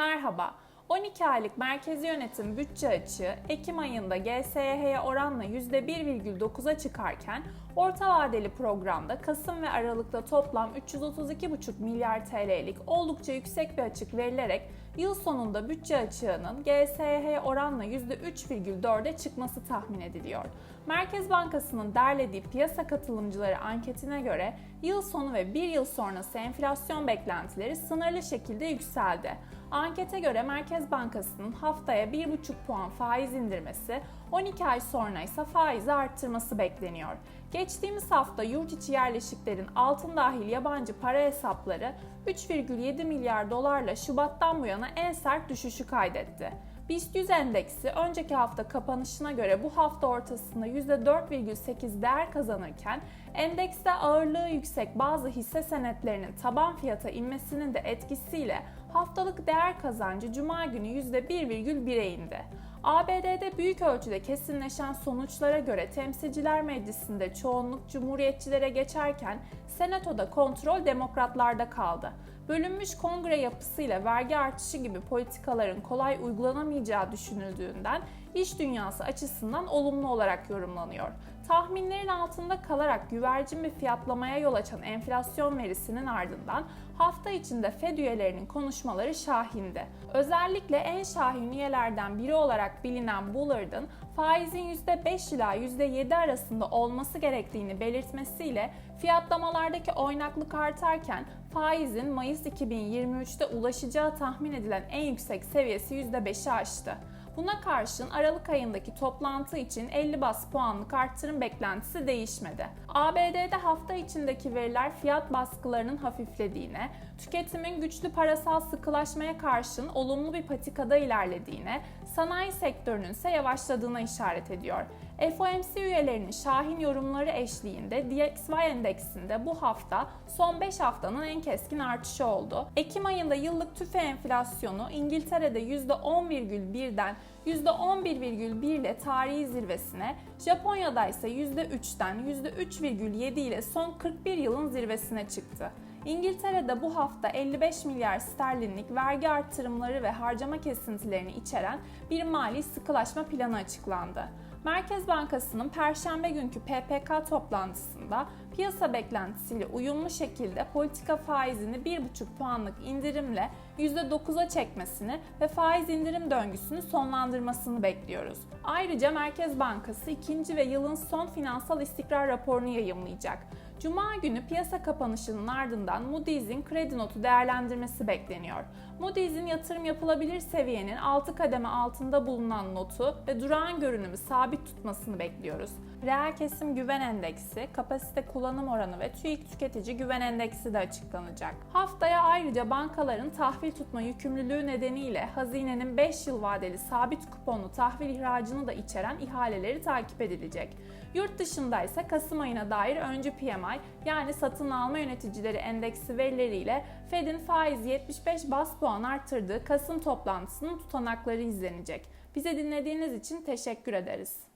Merhaba. 12 aylık merkezi yönetim bütçe açığı Ekim ayında GSYH'ye oranla %1,9'a çıkarken orta vadeli programda Kasım ve Aralık'ta toplam 332,5 milyar TL'lik oldukça yüksek bir açık verilerek yıl sonunda bütçe açığının GSYH oranla %3,4'e çıkması tahmin ediliyor. Merkez Bankası'nın derlediği piyasa katılımcıları anketine göre yıl sonu ve bir yıl sonrası enflasyon beklentileri sınırlı şekilde yükseldi. Ankete göre Merkez Bankası'nın haftaya 1,5 puan faiz indirmesi, 12 ay sonra ise faizi arttırması bekleniyor. Geçtiğimiz hafta yurt içi yerleşiklerin altın dahil yabancı para hesapları 3,7 milyar dolarla Şubat'tan bu yana en sert düşüşü kaydetti. BIST 100 endeksi önceki hafta kapanışına göre bu hafta ortasında %4,8 değer kazanırken endekste ağırlığı yüksek bazı hisse senetlerinin taban fiyata inmesinin de etkisiyle haftalık değer kazancı cuma günü %1,1'e indi. ABD'de büyük ölçüde kesinleşen sonuçlara göre Temsilciler Meclisi'nde çoğunluk Cumhuriyetçilere geçerken Senato'da kontrol Demokratlarda kaldı. Bölünmüş kongre yapısıyla vergi artışı gibi politikaların kolay uygulanamayacağı düşünüldüğünden iş dünyası açısından olumlu olarak yorumlanıyor. Tahminlerin altında kalarak güvercin bir fiyatlamaya yol açan enflasyon verisinin ardından hafta içinde Fed üyelerinin konuşmaları şahindi. Özellikle en şahin üyelerden biri olarak bilinen Bullard'ın faizin %5 ila %7 arasında olması gerektiğini belirtmesiyle fiyatlamalardaki oynaklık artarken faizin Mayıs 2023'te ulaşacağı tahmin edilen en yüksek seviyesi %5'i aştı. Buna karşın Aralık ayındaki toplantı için 50 bas puanlık arttırım beklentisi değişmedi. ABD'de hafta içindeki veriler fiyat baskılarının hafiflediğine, tüketimin güçlü parasal sıkılaşmaya karşın olumlu bir patikada ilerlediğine, sanayi sektörünün ise yavaşladığına işaret ediyor. FOMC üyelerinin şahin yorumları eşliğinde DXY endeksinde bu hafta son 5 haftanın en keskin artışı oldu. Ekim ayında yıllık tüfe enflasyonu İngiltere'de %10,1'den %11,1 ile tarihi zirvesine, Japonya'da ise %3'ten %3,7 ile son 41 yılın zirvesine çıktı. İngiltere'de bu hafta 55 milyar sterlinlik vergi artırımları ve harcama kesintilerini içeren bir mali sıkılaşma planı açıklandı. Merkez Bankası'nın perşembe günkü PPK toplantısında piyasa beklentisiyle uyumlu şekilde politika faizini 1,5 puanlık indirimle %9'a çekmesini ve faiz indirim döngüsünü sonlandırmasını bekliyoruz. Ayrıca Merkez Bankası ikinci ve yılın son finansal istikrar raporunu yayımlayacak. Cuma günü piyasa kapanışının ardından Moody's'in kredi notu değerlendirmesi bekleniyor. Moody's'in yatırım yapılabilir seviyenin 6 kademe altında bulunan notu ve durağan görünümü sabit tutmasını bekliyoruz. Reel kesim güven endeksi, kapasite kullanım oranı ve TÜİK tüketici güven endeksi de açıklanacak. Haftaya ayrıca bankaların tahvil tutma yükümlülüğü nedeniyle hazinenin 5 yıl vadeli sabit kuponlu tahvil ihracını da içeren ihaleleri takip edilecek. Yurt dışında ise Kasım ayına dair öncü PMI yani satın alma yöneticileri endeksi verileriyle Fed'in faizi 75 bas puan arttırdığı Kasım toplantısının tutanakları izlenecek. Bize dinlediğiniz için teşekkür ederiz.